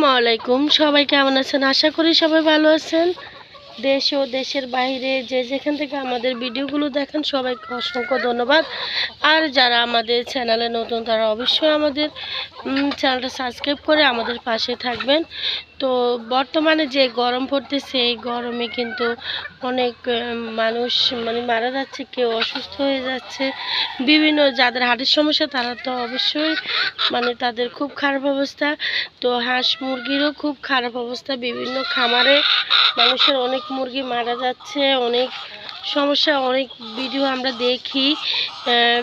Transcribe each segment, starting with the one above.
আসসালামু আলাইকুম। সবাই কেমন আছেন? আশা করি সবাই ভালো আছেন। দেশ ও দেশের বাইরে যে যেখান থেকে আমাদের ভিডিওগুলো দেখেন, সবাইকে অসংখ্য ধন্যবাদ। আর যারা আমাদের চ্যানেলে নতুন, তারা অবশ্যই আমাদের চ্যানেলটা সাবস্ক্রাইব করে আমাদের পাশে থাকবেন। তো বর্তমানে যে গরম পড়তেছে, এই গরমে কিন্তু অনেক মানুষ মানে মারা যাচ্ছে, কেউ অসুস্থ হয়ে যাচ্ছে। বিভিন্ন যাদের হাটের সমস্যা, তারা তো অবশ্যই মানে তাদের খুব খারাপ অবস্থা। তো হাঁস মুরগিরও খুব খারাপ অবস্থা। বিভিন্ন খামারে মানুষের অনেক মুরগি মারা যাচ্ছে, অনেক সমস্যা, অনেক ভিডিও আমরা দেখি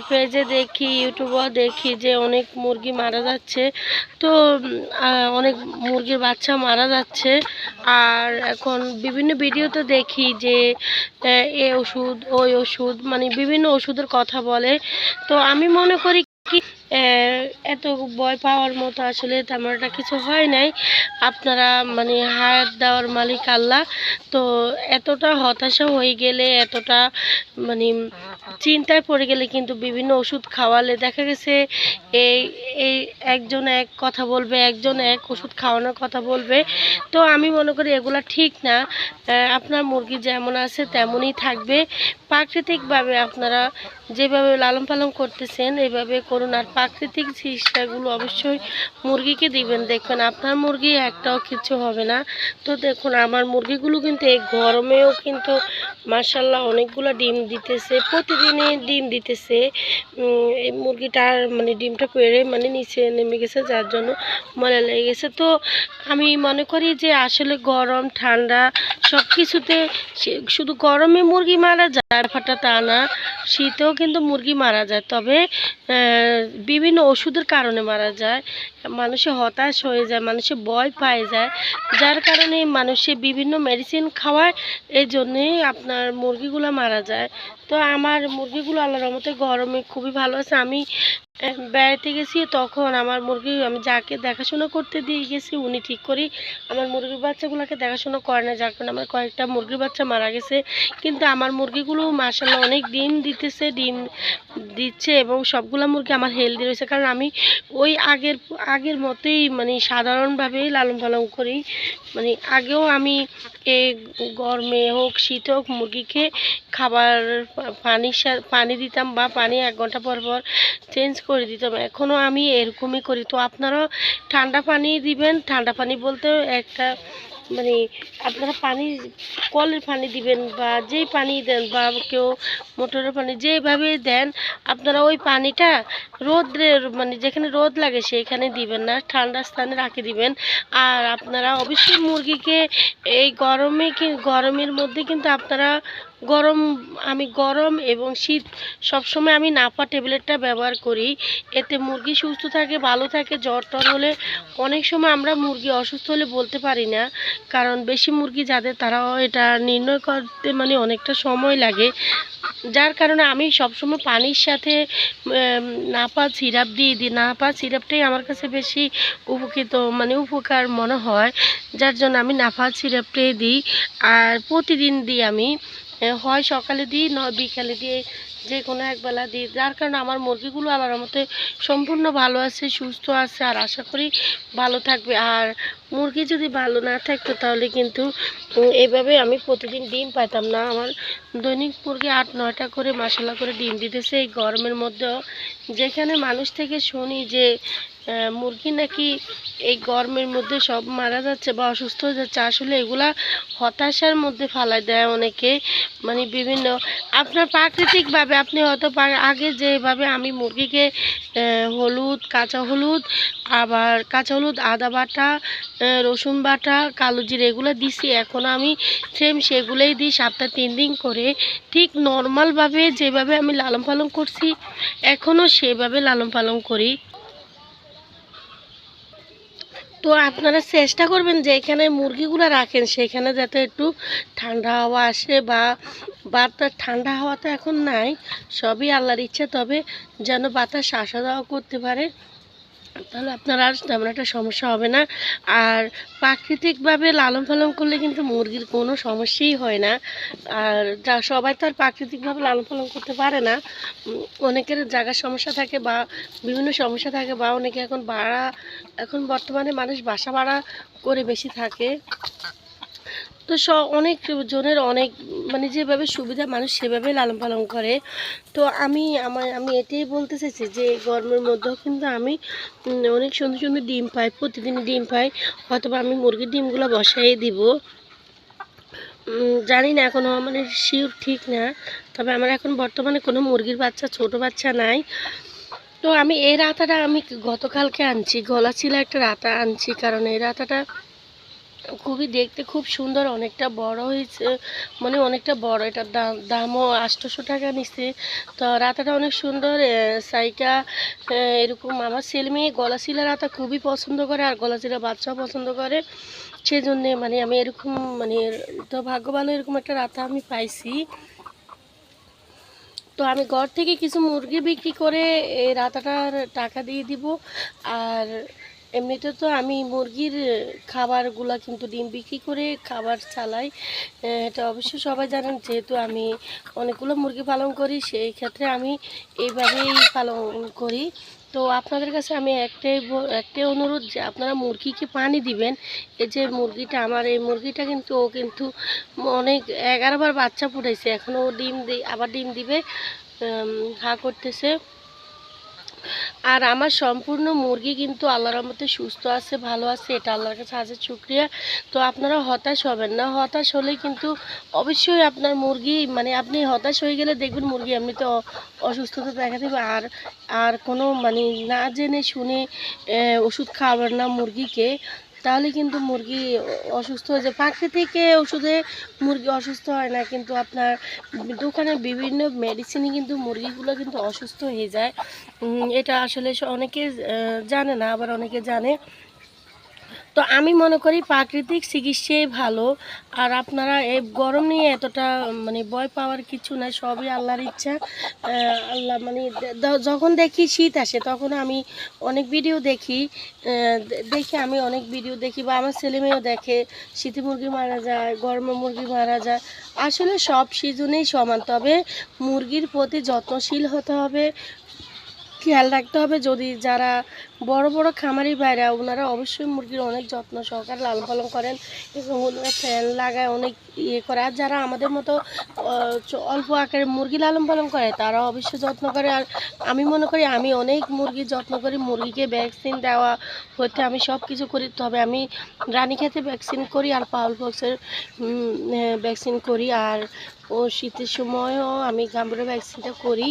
পেজে দেখি ইউটিউবেও দেখি যে অনেক মুরগি মারা যাচ্ছে। তো অনেক মুরগির বাচ্চা মারা যাচ্ছে। আর এখন বিভিন্ন ভিডিওতে দেখি যে এ ওষুধ, ওই ওষুধ মানে বিভিন্ন ওষুধের কথা বলে। তো আমি মনে করি এত ভয় পাওয়ার মতো আসলে তেমন একটা কিছু হয় নাই। আপনারা মানে হায়াত দেওয়ার মালিক আল্লাহ। তো এতটা হতাশা হয়ে গেলে, এতটা মানে চিন্তায় পড়ে গেলে কিন্তু বিভিন্ন ওষুধ খাওয়ালে দেখা গেছে এই এই একজন এক কথা বলবে, একজন এক ওষুধ খাওয়ানোর কথা বলবে। তো আমি মনে করি এগুলা ঠিক না। আপনার মুরগি যেমন আছে তেমনই থাকবে। প্রাকৃতিকভাবে আপনারা যেভাবে লালন পালন করতেছেন এইভাবে করুন। আর প্রাকৃতিক চিকিৎসাগুলো অবশ্যই মুরগিকে দিবেন। দেখবেন আপনার মুরগি একটাও কিছু হবে না। তো দেখুন, আমার মুরগিগুলো কিন্তু এই গরমেও কিন্তু মার্শাল্লাহ অনেকগুলো ডিম দিতেছে। প্রতিদিনই ডিম দিতেছে। এই মুরগিটার মানে ডিমটা পেড়ে মানে নিচে নেমে গেছে, যার জন্য ময়লা লেগে গেছে। তো আমি মনে করি যে আসলে গরম, ঠান্ডা সব কিছুতে শুধু গরমে মুরগি মারা যায় ফাটা তা না। শীতেও কিন্তু মুরগি মারা যায়। তবে বিভিন্ন ওষুধের কারণে মারা যায়। মানুষে হতাশ হয়ে যায়, মানুষে ভয় পায় যায়। যার কারণে মানুষে বিভিন্ন মেডিসিন খাওয়ায় এই জন্যেই আপনার মুরগিগুলো মারা যায়। তো আমার মুরগিগুলো আল্লাহর রহমতে গরমে খুবই ভালো আছে। আমি বেড়াতে গেছি, তখন আমার মুরগি, আমি যাকে দেখাশোনা করতে দিয়ে গেছি, উনি ঠিক করি আমার মুরগির বাচ্চাগুলোকে দেখাশোনা করে না, যার কারণে আমার কয়েকটা মুরগির বাচ্চা মারা গেছে। কিন্তু আমার মুরগিগুলো মাসাল্লাহ অনেক ডিম দিতেছে, ডিম দিচ্ছে এবং সবগুলো মুরগি আমার হেলদি রয়েছে। কারণ আমি ওই আগের আগের মতোই মানে সাধারণভাবেই লালন পালন করি। মানে আগেও আমি এ, গরমে হোক, শীত হোক, মুরগিকে খাবার পা- পানির সা- পানি দিতাম বা পানি এক ঘণ্টা পর পর চেঞ্জ করে দিতাম। এখনও আমি এরকমই করি। তো আপনারাও ঠান্ডা পানি দিবেন। ঠান্ডা পানি বলতে একটা মানে আপনারা পানি, কলের পানি দিবেন বা যেই পানি দেন বা কেউ মোটরের পানি যেভাবে দেন, আপনারা ওই পানিটা রোদ্রের মানে যেখানে রোদ লাগে সেইখানে দিবেন না। ঠান্ডা স্থানে রাখে দিবেন। আর আপনারা অবশ্যই মুরগিকে এই গরমে কি গরমের মধ্যে কিন্তু আপনারা গরম, আমি গরম এবং শীত, সবসময় আমি নাপা ট্যাবলেটটা ব্যবহার করি। এতে মুরগি সুস্থ থাকে, ভালো থাকে, জ্বর টর হলে অনেক সময় আমরা মুরগি অসুস্থ হলে বলতে পারি না। কারণ বেশি মুরগি যাদের, তারাও এটা নির্ণয় করতে মানে অনেকটা সময় লাগে। যার কারণে আমি সবসময় পানির সাথে নাপা সিরাপ দিয়ে দিই। নাপা সিরাপটাই আমার কাছে বেশি উপকৃত মানে উপকার মনে হয়। যার জন্য আমি নাপা সিরাপটাই দিই। আর প্রতিদিন দিই আমি। হয় সকালে দিই নয় বিকালে দিয়ে যে কোনো একবেলা দিই। যার কারণে আমার মুরগিগুলো আবার মতে সম্পূর্ণ ভালো আছে, সুস্থ আছে, আর আশা করি ভালো থাকবে। আর মুরগি যদি ভালো না থাকতো তাহলে কিন্তু উম, এইভাবে আমি প্রতিদিন ডিম পাইতাম না। আমার দৈনিক মুরগি আট নয়টা করে মশলা করে ডিম দিতেছে এই গরমের মধ্যেও। যেখানে মানুষ থেকে শুনি যে মুরগি নাকি এই গরমের মধ্যে সব মারা যাচ্ছে বা অসুস্থ হয়ে যাচ্ছে আসলে এগুলা হতাশার মধ্যে ফালাই দেয় অনেকে। মানে বিভিন্ন আপনার প্রাকৃতিকভাবে আপনি হয়তো আগে যেভাবে আমি মুরগিকে হলুদ কাঁচা হলুদ আবার কাঁচা হলুদ আদা বাটা রসুন বাটা, কালো জিরে এগুলো দিছি। এখন আমি সেম সেগুলোই দিই সপ্তাহে তিন দিন করে। ঠিক নর্মালভাবে যেভাবে আমি লালন পালন করছি এখনও সেভাবে লালন পালন করি। তো আপনারা চেষ্টা করবেন যে এখানে মুরগিগুলো রাখেন, সেখানে যাতে একটু ঠান্ডা হাওয়া আসে বা বাতাস, ঠান্ডা হাওয়া তো এখন নাই, সবই আল্লাহর ইচ্ছা, তবে যেন বাতাস আসা যাওয়া করতে পারে। তাহলে আপনার আর তেমন একটা সমস্যা হবে না। আর প্রাকৃতিকভাবে লালন পালন করলে কিন্তু মুরগির কোনো সমস্যাই হয় না। আর যা সবাই তো আর প্রাকৃতিকভাবে লালন পালন করতে পারে না। অনেকের জায়গার সমস্যা থাকে বা বিভিন্ন সমস্যা থাকে বা অনেকে এখন ভাড়া, এখন বর্তমানে মানুষ বাসা ভাড়া করে বেশি থাকে। তো স, অনেক জনের অনেক মানে যেভাবে সুবিধা মানুষ সেভাবে লালন পালন করে। তো আমি, আমার, আমি এটাই বলতে চাইছি যে, গরমের মধ্যেও কিন্তু আমি অনেক সুন্দর সুন্দর ডিম পাই, প্রতিদিন ডিম পাই হয়তো বা আমি মুরগির ডিমগুলো বসাই দিব। জানি না এখনও মানে শিওর ঠিক না, তবে আমার এখন বর্তমানে কোনো মুরগির বাচ্চা, ছোট বাচ্চা নাই। তো আমি এই রাতাটা আমি গতকালকে আনছি গলা ছিল একটা রাতা আনছি, কারণ এই রাতাটা খুবই দেখতে খুব সুন্দর, অনেকটা বড় হয়েছে। মানে অনেকটা বড় এটার দাম, দামও আটশোশো টাকা নিচ্ছে। তো রাতাটা অনেক সুন্দর সাইটা এরকম আমার ছেলে মেয়ে গলা শিলা রাতা খুবই পছন্দ করে আর গলা শিলা বাচ্চাও পছন্দ করে। সেই জন্যে মানে আমি এরকম মানে তো ভাগ্যবান এরকম একটা রাতা আমি পাইছি। তো আমি ঘর থেকে কিছু মুরগি বিক্রি করে এই রাতাটার টাকা দিয়ে দিব। আর এমনিতে তো আমি মুরগির খাবারগুলা কিন্তু ডিম বিক্রি করে খাবার চালাই। এটা অবশ্যই সবাই জানেন যেহেতু আমি অনেকগুলো মুরগি পালন করি, সেই ক্ষেত্রে আমি এইভাবেই পালন করি। তো আপনাদের কাছে আমি একটাই একটাই অনুরোধ যে আপনারা মুরগিকে পানি দিবেন। এই যে মুরগিটা, আমার এই মুরগিটা কিন্তু ও কিন্তু অনেক এগারোবার বাচ্চা ফুটাইছে এখনও ডিম দি, আবার ডিম দিবে হা করতেছে। আর আমার সম্পূর্ণ মুরগি কিন্তু আল্লাহর রহমতে সুস্থ আছে, ভালো আছে, এটা আল্লাহর কাছে আছে শুক্রিয়া। তো আপনারা হতাশ হবেন না, হতাশ হলে কিন্তু অবশ্যই আপনার মুরগি মানে আপনি হতাশ হয়ে গেলে দেখবেন মুরগি এমনিতে তো অসুস্থতা দেখা দেবে। আর আর কোনো মানে না জেনে শুনে ওষুধ খাওয়াবেন না মুরগিকে। তাহলে কিন্তু মুরগি অসুস্থ হয়ে যায়। পাখি থেকে ওষুধে মুরগি অসুস্থ হয় না, কিন্তু আপনার দোকানে বিভিন্ন মেডিসিনে কিন্তু মুরগিগুলো কিন্তু অসুস্থ হয়ে যায়। এটা আসলে অনেকে জানে না, আবার অনেকে জানে। তো আমি মনে করি প্রাকৃতিক চিকিৎসাই ভালো। আর আপনারা এই গরম নিয়ে এতটা মানে ভয় পাওয়ার কিছু নাই, সবই আল্লাহর ইচ্ছা। আল্লাহ মানে যখন দেখি শীত আসে, তখন আমি অনেক ভিডিও দেখি। দেখি আমি অনেক ভিডিও দেখি বা আমার ছেলে মেয়েও দেখে, শীতে মুরগি মারা যায়, গরমে মুরগি মারা যায়। আসলে সব সিজনেই সমান, তবে মুরগির প্রতি যত্নশীল হতে হবে খেয়াল রাখতে হবে যদি যারা বড় বড় খামারি বাইরা ওনারা অবশ্যই মুরগির অনেক যত্ন সহকারে লালন পালন করেন এবং ওনারা ফ্যান লাগায় অনেক ইয়ে করে। আর যারা আমাদের মতো অল্প আকারে মুরগি লালন পালন করে তারা অবশ্যই যত্ন করে। আর আমি মনে করি আমি অনেক মুরগির যত্ন করি, মুরগিকে ভ্যাকসিন দেওয়া হতে আমি সব কিছু করি। তবে আমি রানীক্ষেতে ভ্যাকসিন করি আর পাউল বক্সের ভ্যাকসিন করি। আর ও শীতের সময়ও আমি গাম্বুরের ভ্যাকসিনটা করি।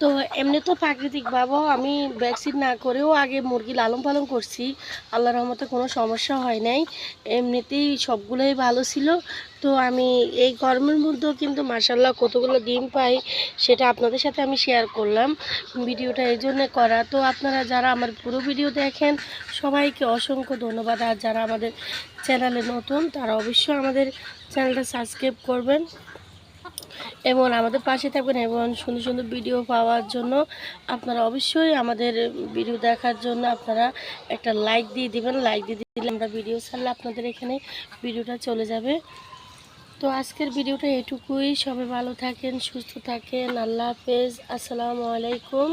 তো এমনি তো প্রাকৃতিক প্রাকৃতিকভাবেও আমি ভ্যাকসিন না করেও আগে মুরগি লালন পালন করছি। আল্লাহর রহমতে কোনো সমস্যা হয় নাই। এমনিতেই সবগুলোই ভালো ছিল। তো আমি এই গরমের মধ্যেও কিন্তু মার্শাল্লাহ কতগুলো ডিম পাই সেটা আপনাদের সাথে আমি শেয়ার করলাম ভিডিওটা এই জন্যে করা। তো আপনারা যারা আমার পুরো ভিডিও দেখেন, সবাইকে অসংখ্য ধন্যবাদ। আর যারা আমাদের চ্যানেলে নতুন, তারা অবশ্যই আমাদের চ্যানেলটা সাবস্ক্রাইব করবেন। এবং আমাদের পাশে থাকবেন এবং সুন্দর সুন্দর ভিডিও পাওয়ার জন্য আপনারা অবশ্যই আমাদের ভিডিও দেখার জন্য আপনারা একটা লাইক দিয়ে দিবেন। লাইক দিয়ে দিলে আমরা ভিডিও ছাড়লে আপনাদের এখানে ভিডিওটা চলে যাবে। তো আজকের ভিডিওটা এটুকুই। সবাই ভালো থাকেন, সুস্থ থাকেন। আল্লাহ হাফেজ। আসসালামু আলাইকুম।